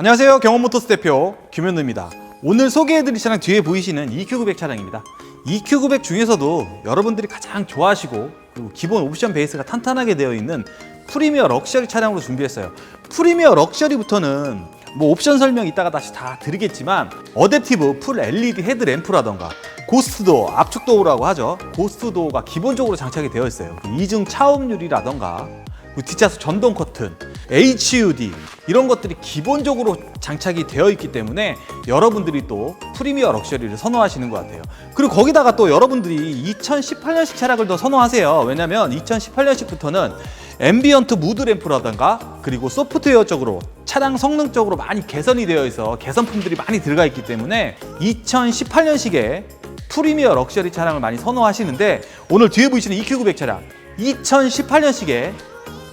안녕하세요. 경험모터스 대표 김현우입니다. 오늘 소개해드릴 차량 뒤에 보이시는 EQ900 차량입니다. EQ900 중에서도 여러분들이 가장 좋아하시고 그리고 기본 옵션 베이스가 탄탄하게 되어 있는 프리미어 럭셔리 차량으로 준비했어요. 프리미어 럭셔리부터는 뭐 옵션 설명 이따가 다시 다 드리겠지만 어댑티브 풀 LED 헤드램프라던가 고스트도어, 압축도어라고 하죠. 고스트도어가 기본적으로 장착이 되어 있어요. 그 이중 차음유리라던가 그 뒷좌석 전동 커튼, HUD 이런 것들이 기본적으로 장착이 되어 있기 때문에 여러분들이 또 프리미어 럭셔리를 선호하시는 것 같아요. 그리고 거기다가 또 여러분들이 2018년식 차량을 더 선호하세요. 왜냐면 2018년식부터는 앰비언트 무드 램프라든가 그리고 소프트웨어적으로 차량 성능적으로 많이 개선이 되어 있어 개선품들이 많이 들어가 있기 때문에 2018년식에 프리미어 럭셔리 차량을 많이 선호하시는데 오늘 뒤에 보이시는 EQ900 차량 2018년식에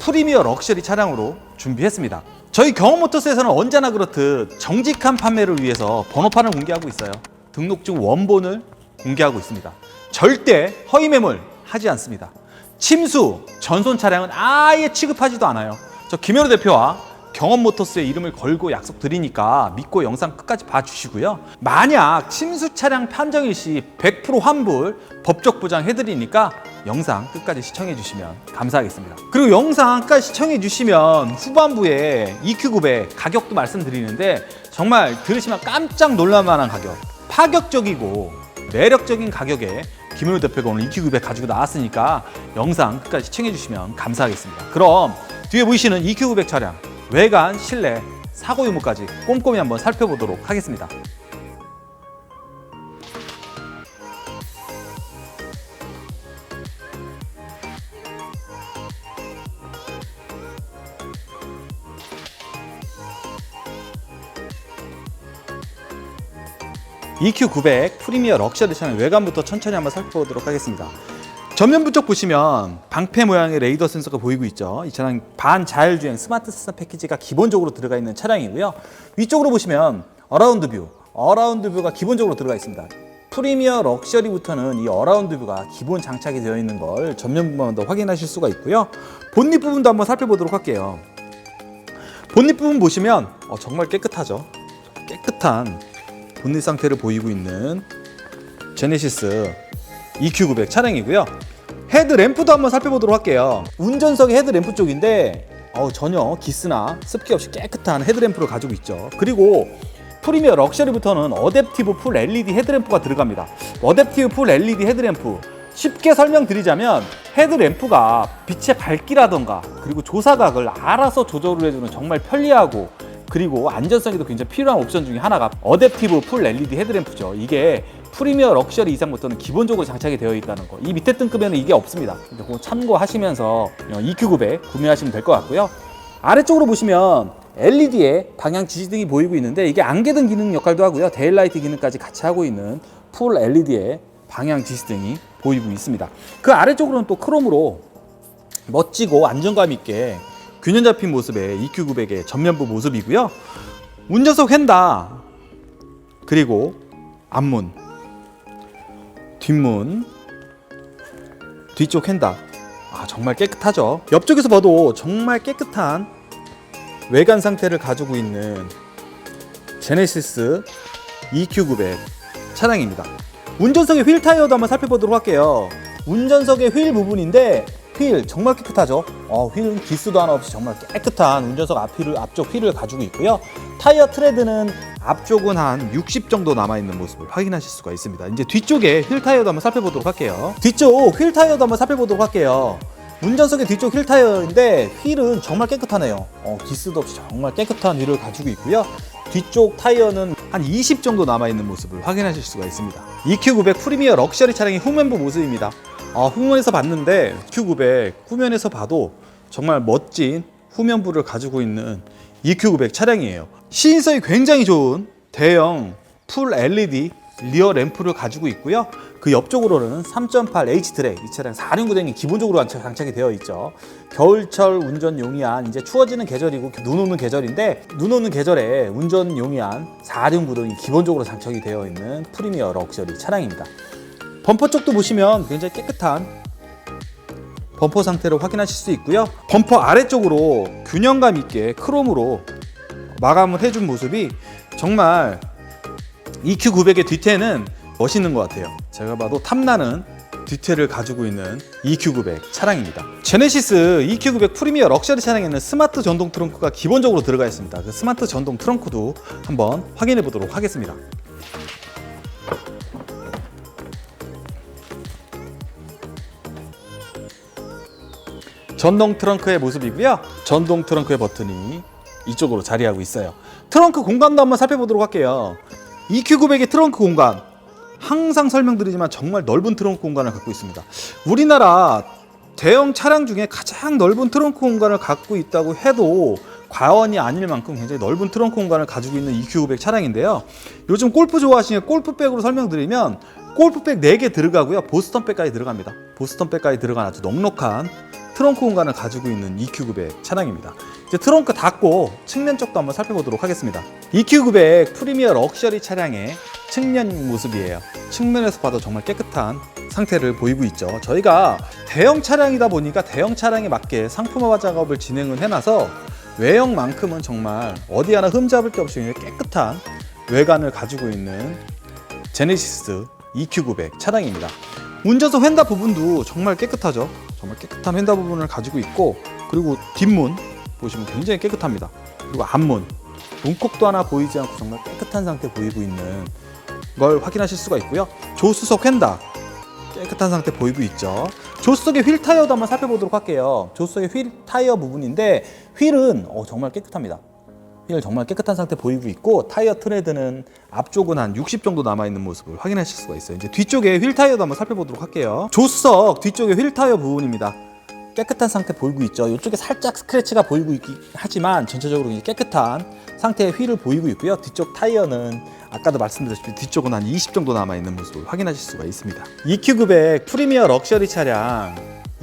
프리미어 럭셔리 차량으로 준비했습니다. 저희 경험모터스에서는 언제나 그렇듯 정직한 판매를 위해서 번호판을 공개하고 있어요. 등록증 원본을 공개하고 있습니다. 절대 허위 매물 하지 않습니다. 침수, 전손 차량은 아예 취급하지도 않아요. 저 김현우 대표와 경험모터스의 이름을 걸고 약속드리니까 믿고 영상 끝까지 봐주시고요. 만약 침수 차량 판정일 시 100% 환불 법적 보장 해드리니까 영상 끝까지 시청해 주시면 감사하겠습니다. 그리고 영상 끝까지 시청해 주시면 후반부에 EQ900 가격도 말씀드리는데 정말 들으시면 깜짝 놀랄 만한 가격, 파격적이고 매력적인 가격에 김현우 대표가 오늘 EQ900 가지고 나왔으니까 영상 끝까지 시청해 주시면 감사하겠습니다. 그럼 뒤에 보이시는 EQ900 차량 외관, 실내, 사고 유무까지 꼼꼼히 한번 살펴보도록 하겠습니다. EQ900 프리미어 럭셔리 차량 외관부터 천천히 한번 살펴보도록 하겠습니다. 전면부 쪽 보시면 방패 모양의 레이더 센서가 보이고 있죠. 이 차량 반자율주행 스마트 시스템 패키지가 기본적으로 들어가 있는 차량이고요. 위쪽으로 보시면 어라운드 뷰, 어라운드 뷰가 기본적으로 들어가 있습니다. 프리미어 럭셔리부터는 이 어라운드 뷰가 기본 장착이 되어 있는 걸 전면부만 더 확인하실 수가 있고요. 본닛 부분도 한번 살펴보도록 할게요. 본닛 부분 보시면 어, 정말 깨끗하죠. 깨끗한 본닛 상태를 보이고 있는 제네시스 EQ900 차량이고요. 헤드램프도 한번 살펴보도록 할게요. 운전석의 헤드램프 쪽인데 어, 전혀 기스나 습기 없이 깨끗한 헤드램프를 가지고 있죠. 그리고 프리미어 럭셔리부터는 어댑티브 풀 LED 헤드램프가 들어갑니다. 어댑티브 풀 LED 헤드램프 쉽게 설명드리자면 헤드램프가 빛의 밝기라던가 그리고 조사각을 알아서 조절을 해주는 정말 편리하고 그리고 안전성에도 굉장히 필요한 옵션 중에 하나가 어댑티브 풀 LED 헤드램프죠. 이게 프리미어 럭셔리 이상부터는 기본적으로 장착이 되어 있다는 거. 이 밑에 등급에는 이게 없습니다. 그거 참고하시면서 EQ900 구매하시면 될 것 같고요. 아래쪽으로 보시면 LED에 방향 지시등이 보이고 있는데 이게 안개등 기능 역할도 하고요. 데일라이트 기능까지 같이 하고 있는 풀 LED의 방향 지시등이 보이고 있습니다. 그 아래쪽으로는 또 크롬으로 멋지고 안정감 있게 균형 잡힌 모습의 EQ900의 전면부 모습이고요. 운전석 휀다 그리고 앞문, 뒷문, 뒤쪽 휀다. 아 정말 깨끗하죠. 옆쪽에서 봐도 정말 깨끗한 외관 상태를 가지고 있는 제네시스 EQ900 차량입니다. 운전석의 휠 타이어도 한번 살펴보도록 할게요. 운전석의 휠 부분인데 휠 정말 깨끗하죠. 어, 휠은 기스도 하나 없이 정말 깨끗한 운전석 앞휠을 앞쪽 휠을 가지고 있고요. 타이어 트레드는 앞쪽은 한 60 정도 남아 있는 모습을 확인하실 수가 있습니다. 이제 뒤쪽에 휠 타이어도 한번 살펴보도록 할게요. 뒤쪽 휠 타이어도 한번 살펴보도록 할게요. 운전석의 뒤쪽 휠 타이어인데 휠은 정말 깨끗하네요. 어, 기스도 없이 정말 깨끗한 휠을 가지고 있고요. 뒤쪽 타이어는 한 20 정도 남아 있는 모습을 확인하실 수가 있습니다. EQ900 프리미어 럭셔리 차량의 후면부 모습입니다. 어, 후면에서 봤는데 EQ900 후면에서 봐도 정말 멋진 후면부를 가지고 있는 EQ900 차량이에요. 시인성이 굉장히 좋은 대형 풀 LED 리어 램프를 가지고 있고요. 그 옆쪽으로는 3.8 H 트랙 이 차량 4륜 구동이 기본적으로 장착이 되어 있죠. 겨울철 운전 용이한 이제 추워지는 계절이고 눈 오는 계절인데 눈 오는 계절에 운전 용이한 4륜 구동이 기본적으로 장착이 되어 있는 프리미어 럭셔리 차량입니다. 범퍼 쪽도 보시면 굉장히 깨끗한 범퍼 상태를 확인하실 수 있고요. 범퍼 아래쪽으로 균형감 있게 크롬으로 마감을 해준 모습이 정말 EQ900의 뒤태는 멋있는 것 같아요. 제가 봐도 탐나는 뒤태를 가지고 있는 EQ900 차량입니다. 제네시스 EQ900 프리미어 럭셔리 차량에는 스마트 전동 트렁크가 기본적으로 들어가 있습니다. 그 스마트 전동 트렁크도 한번 확인해 보도록 하겠습니다. 전동 트렁크의 모습이고요. 전동 트렁크의 버튼이 이쪽으로 자리하고 있어요. 트렁크 공간도 한번 살펴보도록 할게요. EQ900의 트렁크 공간 항상 설명드리지만 정말 넓은 트렁크 공간을 갖고 있습니다. 우리나라 대형 차량 중에 가장 넓은 트렁크 공간을 갖고 있다고 해도 과언이 아닐 만큼 굉장히 넓은 트렁크 공간을 가지고 있는 EQ900 차량인데요. 요즘 골프 좋아하시는 골프백으로 설명드리면 골프백 4개 들어가고요. 보스턴백까지 들어갑니다. 보스턴백까지 들어간 아주 넉넉한 트렁크 공간을 가지고 있는 EQ900 차량입니다. 이제 트렁크 닫고 측면 쪽도 한번 살펴보도록 하겠습니다. EQ900 프리미어 럭셔리 차량의 측면 모습이에요. 측면에서 봐도 정말 깨끗한 상태를 보이고 있죠. 저희가 대형 차량이다 보니까 대형 차량에 맞게 상품화 작업을 진행을 해놔서 외형만큼은 정말 어디 하나 흠잡을 게 없이 깨끗한 외관을 가지고 있는 제네시스 EQ900 차량입니다. 운전석 휀다 부분도 정말 깨끗하죠. 정말 깨끗한 휀다 부분을 가지고 있고 그리고 뒷문 보시면 굉장히 깨끗합니다. 그리고 앞문 문콕도 하나 보이지 않고 정말 깨끗한 상태 보이고 있는 걸 확인하실 수가 있고요. 조수석 휀다 깨끗한 상태 보이고 있죠. 조수석의 휠 타이어도 한번 살펴보도록 할게요. 조수석의 휠 타이어 부분인데 휠은 어, 정말 깨끗합니다. 휠 정말 깨끗한 상태 보이고 있고 타이어 트레드는 앞쪽은 한 60 정도 남아 있는 모습을 확인하실 수가 있어요. 이제 뒤쪽에 휠 타이어도 한번 살펴보도록 할게요. 조수석 뒤쪽에 휠 타이어 부분입니다. 깨끗한 상태 보이고 있죠. 이쪽에 살짝 스크래치가 보이고 있긴 하지만 전체적으로 깨끗한 상태의 휠을 보이고 있고요. 뒤쪽 타이어는 아까도 말씀드렸듯이 뒤쪽은 한 20 정도 남아 있는 모습을 확인하실 수가 있습니다. EQ900 프리미어 럭셔리 차량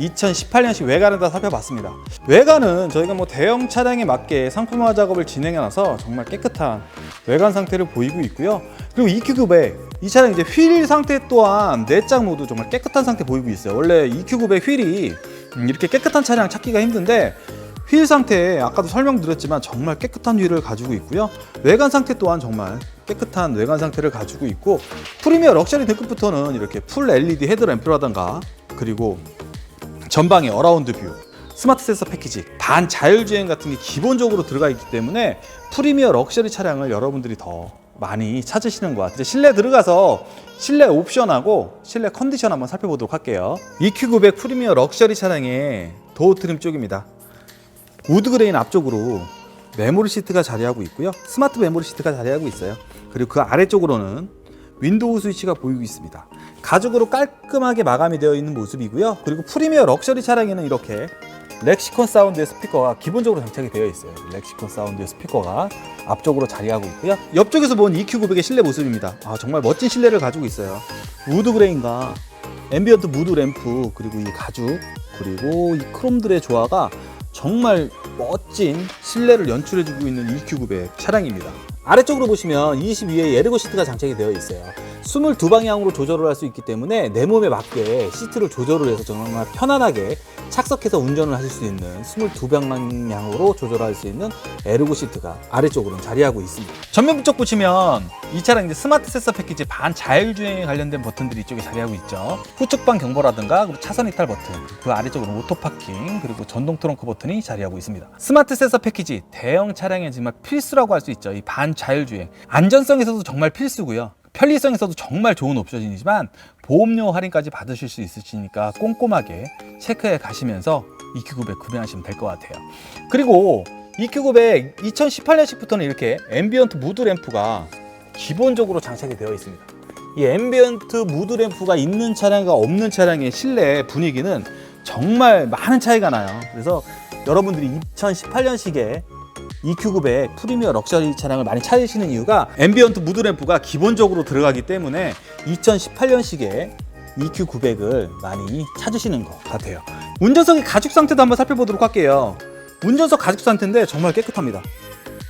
2018년식 외관을 다 살펴봤습니다. 외관은 저희가 뭐 대형 차량에 맞게 상품화 작업을 진행해놔서 정말 깨끗한 외관 상태를 보이고 있고요. 그리고 EQ900 이 차량 이제 휠 상태 또한 내장 모두 정말 깨끗한 상태 보이고 있어요. 원래 EQ900 휠이 음, 이렇게 깨끗한 차량 찾기가 힘든데 휠 상태 아까도 설명드렸지만 정말 깨끗한 휠을 가지고 있고요. 외관 상태 또한 정말 깨끗한 외관 상태를 가지고 있고 프리미어 럭셔리 등급부터는 이렇게 풀 LED 헤드램프라던가 그리고 전방에 어라운드 뷰, 스마트 센서 패키지, 반 자율주행 같은 게 기본적으로 들어가 있기 때문에 프리미어 럭셔리 차량을 여러분들이 더 많이 찾으시는 것 같아요. 실내 들어가서 실내 옵션하고 실내 컨디션 한번 살펴보도록 할게요. EQ900 프리미어 럭셔리 차량의 도어 트림 쪽입니다. 우드 그레인 앞쪽으로 메모리 시트가 자리하고 있고요. 스마트 메모리 시트가 자리하고 있어요. 그리고 그 아래쪽으로는 윈도우 스위치가 보이고 있습니다. 가죽으로 깔끔하게 마감이 되어 있는 모습이고요. 그리고 프리미어 럭셔리 차량에는 이렇게 렉시콘 사운드의 스피커가 기본적으로 장착이 되어 있어요. 렉시콘 사운드의 스피커가 앞쪽으로 자리하고 있고요. 옆쪽에서 본 EQ900의 실내 모습입니다. 아, 정말 멋진 실내를 가지고 있어요. 우드 그레인과 앰비언트 무드 램프 그리고 이 가죽 그리고 이 크롬들의 조화가 정말 멋진 실내를 연출해주고 있는 EQ900 차량입니다. 아래쪽으로 보시면 22에 에르고 시트가 장착이 되어 있어요. 22방향으로 조절을 할 수 있기 때문에 내 몸에 맞게 시트를 조절을 해서 정말 편안하게 착석해서 운전을 하실 수 있는 22방향으로 조절할 수 있는 에르고 시트가 아래쪽으로는 자리하고 있습니다. 전면부 쪽 보시면 이 차량 이제 스마트 센서 패키지 반 자율주행에 관련된 버튼들이 이쪽에 자리하고 있죠. 후측방 경보라든가 그리고 차선 이탈 버튼, 그 아래쪽으로 오토 파킹 그리고 전동 트렁크 버튼이 자리하고 있습니다. 스마트 센서 패키지 대형 차량에 정말 필수라고 할 수 있죠. 이 반 자율주행 안전성에서도 정말 필수고요. 편리성에서도 정말 좋은 옵션이지만 보험료 할인까지 받으실 수 있으시니까 꼼꼼하게 체크해 가시면서 EQ900 구매하시면 될 것 같아요. 그리고 EQ900 2018년식부터는 이렇게 앰비언트 무드 램프가 기본적으로 장착이 되어 있습니다. 이 앰비언트 무드 램프가 있는 차량과 없는 차량의 실내 분위기는 정말 많은 차이가 나요. 그래서 여러분들이 2018년식에 EQ900 프리미어 럭셔리 차량을 많이 찾으시는 이유가 앰비언트 무드 램프가 기본적으로 들어가기 때문에 2018년식에 EQ900을 많이 찾으시는 것 같아요. 운전석의 가죽 상태도 한번 살펴보도록 할게요. 운전석 가죽 상태인데 정말 깨끗합니다.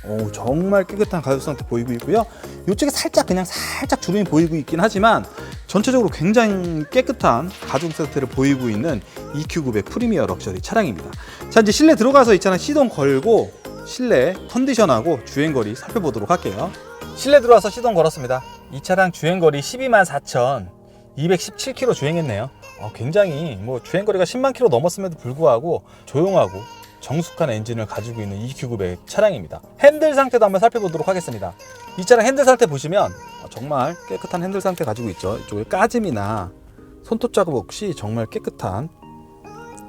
오, 정말 깨끗한 가죽 상태 보이고 있고요. 이쪽에 살짝 그냥 살짝 주름이 보이고 있긴 하지만 전체적으로 굉장히 깨끗한 가죽 상태를 보이고 있는 EQ900 프리미어 럭셔리 차량입니다. 자 이제 실내 들어가서 있잖아 시동 걸고 실내 컨디션하고 주행거리 살펴보도록 할게요. 실내 들어와서 시동 걸었습니다. 이 차량 주행거리 12만 4천 217km 주행했네요. 어, 굉장히 뭐 주행거리가 10만 km 넘었음에도 불구하고 조용하고 정숙한 엔진을 가지고 있는 EQ900 차량입니다. 핸들 상태도 한번 살펴보도록 하겠습니다. 이 차량 핸들 상태 보시면 어, 정말 깨끗한 핸들 상태 가지고 있죠. 이쪽에 까짐이나 손톱 자국 없이 정말 깨끗한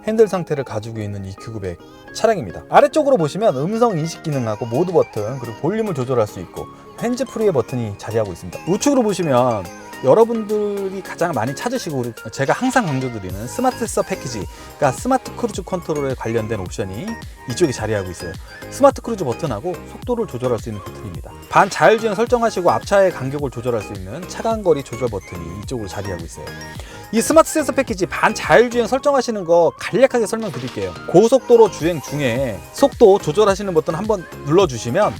핸들 상태를 가지고 있는 EQ900 차량입니다. 아래쪽으로 보시면 음성 인식 기능하고 모드 버튼 그리고 볼륨을 조절할 수 있고 핸즈 프리의 버튼이 자리하고 있습니다. 우측으로 보시면 여러분들이 가장 많이 찾으시고 제가 항상 강조드리는 스마트 센서 패키지 그러니까 스마트 크루즈 컨트롤에 관련된 옵션이 이쪽에 자리하고 있어요. 스마트 크루즈 버튼하고 속도를 조절할 수 있는 버튼입니다. 반 자율주행 설정하시고 앞차의 간격을 조절할 수 있는 차간거리 조절 버튼이 이쪽으로 자리하고 있어요. 이 스마트 센서 패키지 반 자율주행 설정하시는 거 간략하게 설명드릴게요. 고속도로 주행 중에 속도 조절하시는 버튼 한번 눌러주시면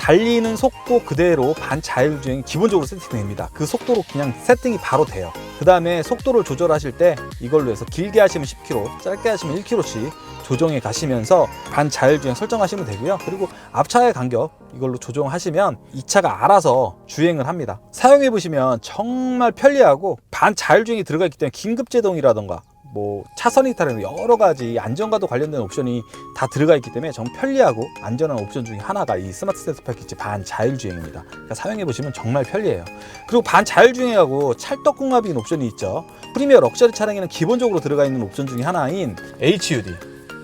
달리는 속도 그대로 반 자율주행 기본적으로 세팅됩니다. 그 속도로 그냥 세팅이 바로 돼요. 그 다음에 속도를 조절하실 때 이걸로 해서 길게 하시면 10km, 짧게 하시면 1km씩 조정해 가시면서 반 자율주행 설정하시면 되고요. 그리고 앞차의 간격 이걸로 조정하시면 이 차가 알아서 주행을 합니다. 사용해 보시면 정말 편리하고 반 자율주행이 들어가 있기 때문에 긴급 제동이라던가 뭐 차선 이탈이나 여러 가지 안전과도 관련된 옵션이 다 들어가 있기 때문에 정 편리하고 안전한 옵션 중에 하나가 이 스마트 센서 패키지 반 자율주행입니다. 그러니까 사용해 보시면 정말 편리해요. 그리고 반 자율주행하고 찰떡궁합인 옵션이 있죠. 프리미어 럭셔리 차량에는 기본적으로 들어가 있는 옵션 중에 하나인 HUD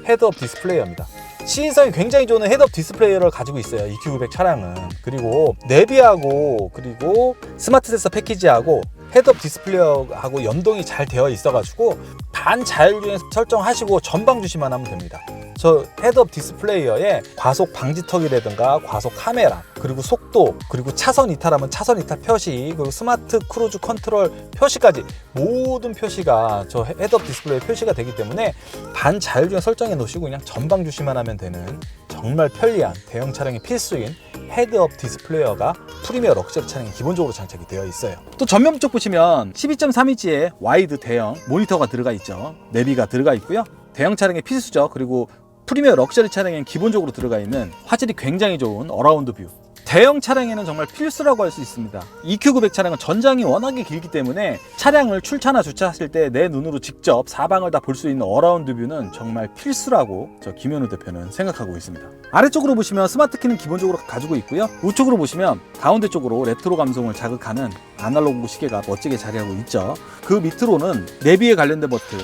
헤드업 디스플레이어입니다. 시인성이 굉장히 좋은 헤드업 디스플레이어를 가지고 있어요. EQ900 차량은. 그리고 내비하고 그리고 스마트 센서 패키지하고 헤드업 디스플레이어하고 연동이 잘 되어 있어 가지고 반자율주행 설정하시고 전방 주시만 하면 됩니다. 저 헤드업 디스플레이어에 과속 방지턱이라든가 과속 카메라 그리고 속도 그리고 차선 이탈하면 차선 이탈 표시 그리고 스마트 크루즈 컨트롤 표시까지 모든 표시가 저 헤드업 디스플레이 표시가 되기 때문에 반자율주행 설정해 놓으시고 그냥 전방 주시만 하면 되는 정말 편리한 대형 차량의 필수인 헤드업 디스플레이어가 프리미어 럭셔리 차량에 기본적으로 장착이 되어 있어요. 또 전면 쪽 보시면 12.3인치의 와이드 대형 모니터가 들어가 있죠. 내비가 들어가 있고요. 대형 차량의 필수죠. 그리고 프리미어 럭셔리 차량엔 기본적으로 들어가 있는 화질이 굉장히 좋은 어라운드 뷰. 대형 차량에는 정말 필수라고 할 수 있습니다. EQ900 차량은 전장이 워낙에 길기 때문에 차량을 출차나 주차하실 때 내 눈으로 직접 사방을 다 볼 수 있는 어라운드 뷰는 정말 필수라고 저 김현우 대표는 생각하고 있습니다. 아래쪽으로 보시면 스마트 키는 기본적으로 가지고 있고요. 우측으로 보시면 가운데 쪽으로 레트로 감성을 자극하는 아날로그 시계가 멋지게 자리하고 있죠. 그 밑으로는 내비에 관련된 버튼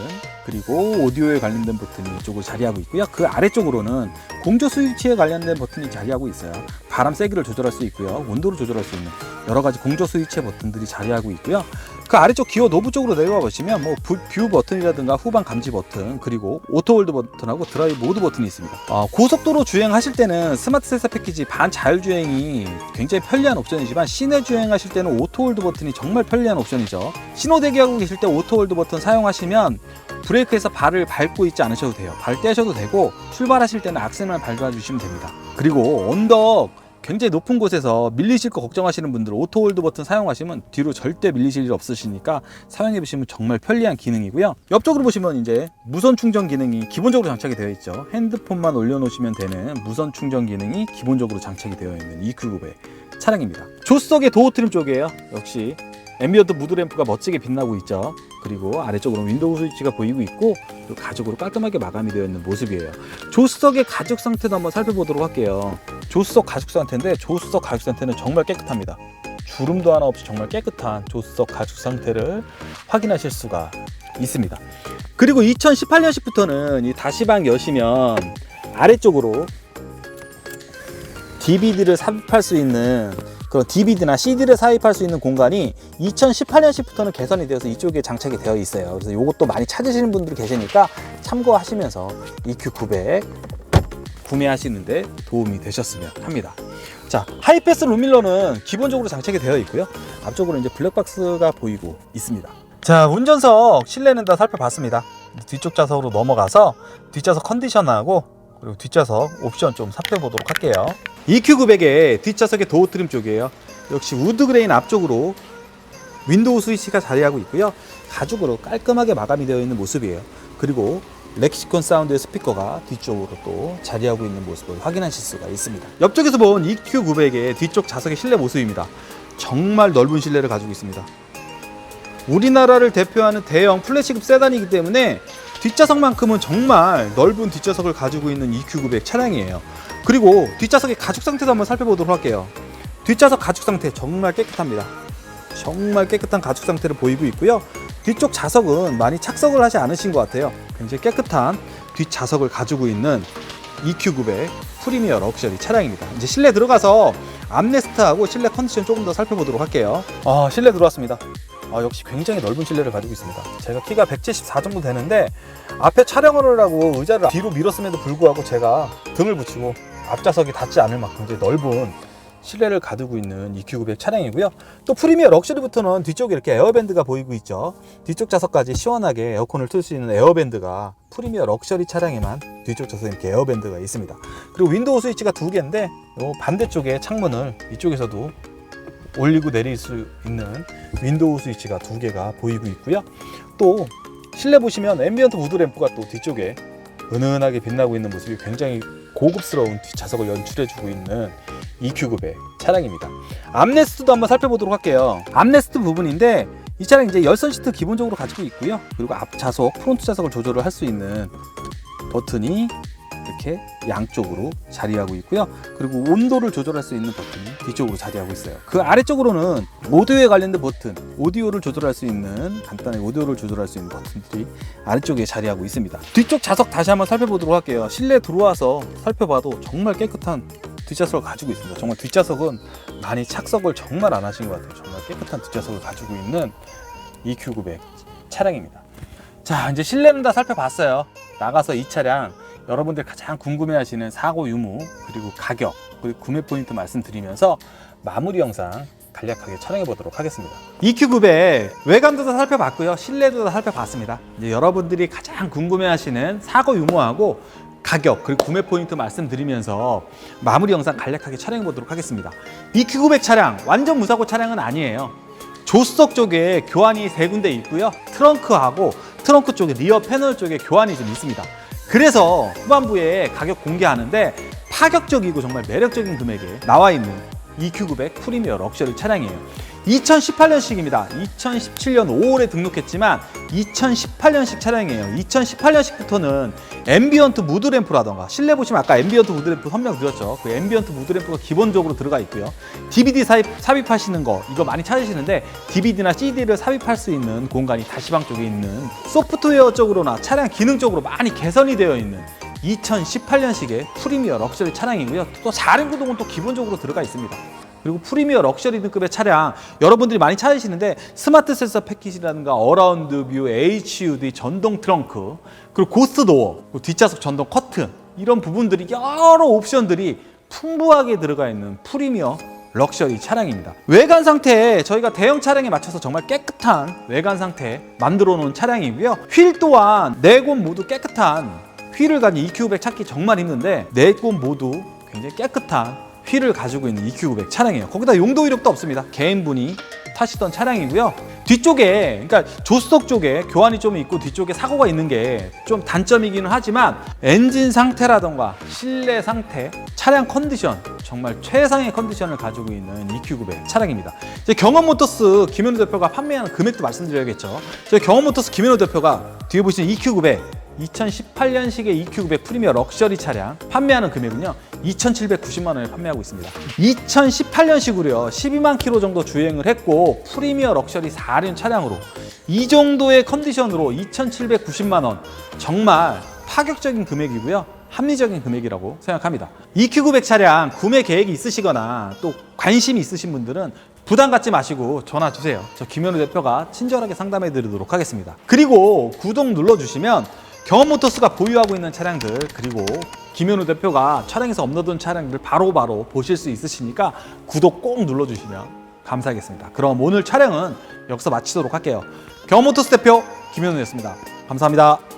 그리고 오디오에 관련된 버튼이 이쪽으로 자리하고 있고요. 그 아래쪽으로는 공조 스위치에 관련된 버튼이 자리하고 있어요. 바람 세기를 조절할 수 있고요. 온도를 조절할 수 있는 여러 가지 공조 스위치 버튼들이 자리하고 있고요. 그 아래쪽 기어 노브 쪽으로 내려와 보시면 뭐 부- 뷰 버튼이라든가 후방 감지 버튼 그리고 오토 홀드 버튼하고 드라이브 모드 버튼이 있습니다. 어, 고속도로 주행하실 때는 스마트 센서 패키지 반 자율주행이 굉장히 편리한 옵션이지만 시내 주행하실 때는 오토 홀드 버튼이 정말 편리한 옵션이죠. 신호 대기하고 계실 때 오토 홀드 버튼 사용하시면 브레이크에서 발을 밟고 있지 않으셔도 돼요. 발 떼셔도 되고 출발하실 때는 악셀만 밟아주시면 됩니다. 그리고 언덕 굉장히 높은 곳에서 밀리실 거 걱정하시는 분들 오토 홀드 버튼 사용하시면 뒤로 절대 밀리실 일 없으시니까 사용해 보시면 정말 편리한 기능이고요. 옆쪽으로 보시면 이제 무선 충전 기능이 기본적으로 장착이 되어 있죠. 핸드폰만 올려놓으시면 되는 무선 충전 기능이 기본적으로 장착이 되어 있는 EQ900 차량입니다. 조수석의 도어 트림 쪽이에요. 역시 앰비언트 무드 램프가 멋지게 빛나고 있죠. 그리고 아래쪽으로 윈도우 스위치가 보이고 있고 그리고 가죽으로 깔끔하게 마감이 되어 있는 모습이에요. 조수석의 가죽 상태도 한번 살펴보도록 할게요. 조수석 가죽 상태인데 조수석 가죽 상태는 정말 깨끗합니다. 주름도 하나 없이 정말 깨끗한 조수석 가죽 상태를 확인하실 수가 있습니다. 그리고 2018년식부터는 이 다시방 여시면 아래쪽으로 DVD를 삽입할 수 있는 그런 DVD나 CD를 삽입할 수 있는 공간이 2018년식부터는 개선이 되어서 이쪽에 장착이 되어 있어요. 그래서 이것도 많이 찾으시는 분들이 계시니까 참고하시면서 EQ900 구매하시는데 도움이 되셨으면 합니다. 자, 하이패스 룸밀러는 기본적으로 장착이 되어 있고요. 앞쪽으로 이제 블랙박스가 보이고 있습니다. 자, 운전석 실내는 다 살펴봤습니다. 뒤쪽 좌석으로 넘어가서 뒷좌석 컨디션하고 그리고 뒷좌석 옵션 좀 살펴보도록 할게요. EQ900의 뒷좌석의 도어 트림 쪽이에요. 역시 우드 그레인 앞쪽으로 윈도우 스위치가 자리하고 있고요. 가죽으로 깔끔하게 마감이 되어 있는 모습이에요. 그리고 렉시콘 사운드의 스피커가 뒤쪽으로 또 자리하고 있는 모습을 확인하실 수가 있습니다. 옆쪽에서 본 EQ900의 뒤쪽 좌석의 실내 모습입니다. 정말 넓은 실내를 가지고 있습니다. 우리나라를 대표하는 대형 플래시급 세단이기 때문에 뒷좌석만큼은 정말 넓은 뒷좌석을 가지고 있는 EQ900 차량이에요. 그리고 뒷좌석의 가죽 상태도 한번 살펴보도록 할게요. 뒷좌석 가죽 상태 정말 깨끗합니다. 정말 깨끗한 가죽 상태를 보이고 있고요. 뒤쪽 좌석은 많이 착석을 하지 않으신 것 같아요. 굉장히 깨끗한 뒷좌석을 가지고 있는 EQ900 프리미어 럭셔리 차량입니다. 이제 실내 들어가서 암레스트하고 실내 컨디션 조금 더 살펴보도록 할게요. 아, 실내 들어왔습니다. 아, 역시 굉장히 넓은 실내를 가지고 있습니다. 제가 키가 174 정도 되는데 앞에 촬영을 하려고 의자를 뒤로 밀었음에도 불구하고 제가 등을 붙이고 앞좌석이 닿지 않을 만큼 굉장히 넓은 실내를 가지고 있는 EQ900 차량이고요. 또 프리미어 럭셔리부터는 뒤쪽에 이렇게 에어밴드가 보이고 있죠. 뒤쪽 좌석까지 시원하게 에어컨을 틀 수 있는 에어밴드가 프리미어 럭셔리 차량에만 뒤쪽 좌석에 이렇게 에어밴드가 있습니다. 그리고 윈도우 스위치가 두 개인데 요 반대쪽에 창문을 이쪽에서도 올리고 내릴 수 있는 윈도우 스위치가 두 개가 보이고 있고요. 또 실내 보시면 앰비언트 우드 램프가 또 뒤쪽에 은은하게 빛나고 있는 모습이 굉장히 고급스러운 뒷좌석을 연출해주고 있는 EQ900 차량입니다. 암레스트도 한번 살펴보도록 할게요. 암레스트 부분인데 이 차량 이제 열선 시트 기본적으로 가지고 있고요. 그리고 앞 좌석, 프론트 좌석을 조절을 할 수 있는 버튼이 이렇게 양쪽으로 자리하고 있고요. 그리고 온도를 조절할 수 있는 버튼이 뒤쪽으로 자리하고 있어요. 그 아래쪽으로는 오디오에 관련된 버튼, 오디오를 조절할 수 있는 간단하게 오디오를 조절할 수 있는 버튼들이 아래쪽에 자리하고 있습니다. 뒤쪽 좌석 다시 한번 살펴보도록 할게요. 실내 들어와서 살펴봐도 정말 깨끗한 뒷좌석을 가지고 있습니다. 정말 뒷좌석은 많이 착석을 정말 안 하신 것 같아요. 정말 깨끗한 뒷좌석을 가지고 있는 EQ900 차량입니다. 자, 이제 실내는 다 살펴봤어요. 나가서 이 차량 여러분들 가장 궁금해하시는 사고 유무 그리고 가격 그리고 구매 포인트 말씀드리면서 마무리 영상 간략하게 촬영해 보도록 하겠습니다. EQ900 외관도 다 살펴봤고요. 실내도 다 살펴봤습니다. 이제 여러분들이 가장 궁금해하시는 사고 유무하고 가격 그리고 구매 포인트 말씀드리면서 마무리 영상 간략하게 촬영해 보도록 하겠습니다. EQ900 차량 완전 무사고 차량은 아니에요. 조수석 쪽에 교환이 세 군데 있고요. 트렁크하고 트렁크 쪽에 리어 패널 쪽에 교환이 좀 있습니다. 그래서 후반부에 가격 공개하는데 파격적이고 정말 매력적인 금액에 나와 있는 EQ900 프리미어 럭셔리 차량이에요. 2018년식입니다. 2017년 5월에 등록했지만 2018년식 차량이에요. 2018년식부터는 앰비언트 무드램프라던가 실내 보시면 아까 앰비언트 무드램프 설명 드렸죠. 그 앰비언트 무드램프가 기본적으로 들어가 있고요. DVD 삽입, 삽입하시는 거 이거 많이 찾으시는데 DVD나 CD를 삽입할 수 있는 공간이 다시방 쪽에 있는 소프트웨어 쪽으로나 차량 기능적으로 많이 개선이 되어 있는 2018년식의 프리미어 럭셔리 차량이고요. 또 4륜 구동은 또 기본적으로 들어가 있습니다. 그리고 프리미어 럭셔리 등급의 차량 여러분들이 많이 찾으시는데 스마트 센서 패키지라든가 어라운드 뷰, HUD, 전동 트렁크 그리고 고스트 도어, 그리고 뒷좌석 전동 커튼 이런 부분들이 여러 옵션들이 풍부하게 들어가 있는 프리미어 럭셔리 차량입니다. 외관 상태에 저희가 대형 차량에 맞춰서 정말 깨끗한 외관 상태 만들어 놓은 차량이고요. 휠 또한 네 곳 모두 깨끗한 휠을 가진 EQ900 찾기 정말 힘든데 네 곳 모두 굉장히 깨끗한 휠을 가지고 있는 EQ900 차량이에요. 거기다 용도 이력도 없습니다. 개인분이 타시던 차량이고요. 뒤쪽에 그러니까 조수석 쪽에 교환이 좀 있고 뒤쪽에 사고가 있는 게 좀 단점이기는 하지만 엔진 상태라던가 실내 상태, 차량 컨디션 정말 최상의 컨디션을 가지고 있는 EQ900 차량입니다. 이제 경험모터스 김현우 대표가 판매하는 금액도 말씀드려야겠죠. 경험모터스 김현우 대표가 뒤에 보시는 EQ900 2018년식의 EQ900 프리미어 럭셔리 차량 판매하는 금액은요 2,790만 원에 판매하고 있습니다 2018년식으로요 12만 킬로 정도 주행을 했고 프리미어 럭셔리 4륜 차량으로 이 정도의 컨디션으로 2,790만 원 정말 파격적인 금액이고요 합리적인 금액이라고 생각합니다 EQ900 차량 구매 계획이 있으시거나 또 관심이 있으신 분들은 부담 갖지 마시고 전화 주세요. 저 김현우 대표가 친절하게 상담해 드리도록 하겠습니다. 그리고 구독 눌러주시면 경험모터스가 보유하고 있는 차량들 그리고 김현우 대표가 촬영에서 업로드한 차량들 바로 바로 보실 수 있으시니까 구독 꼭 눌러주시면 감사하겠습니다. 그럼 오늘 촬영은 여기서 마치도록 할게요. 경험모터스 대표 김현우였습니다. 감사합니다.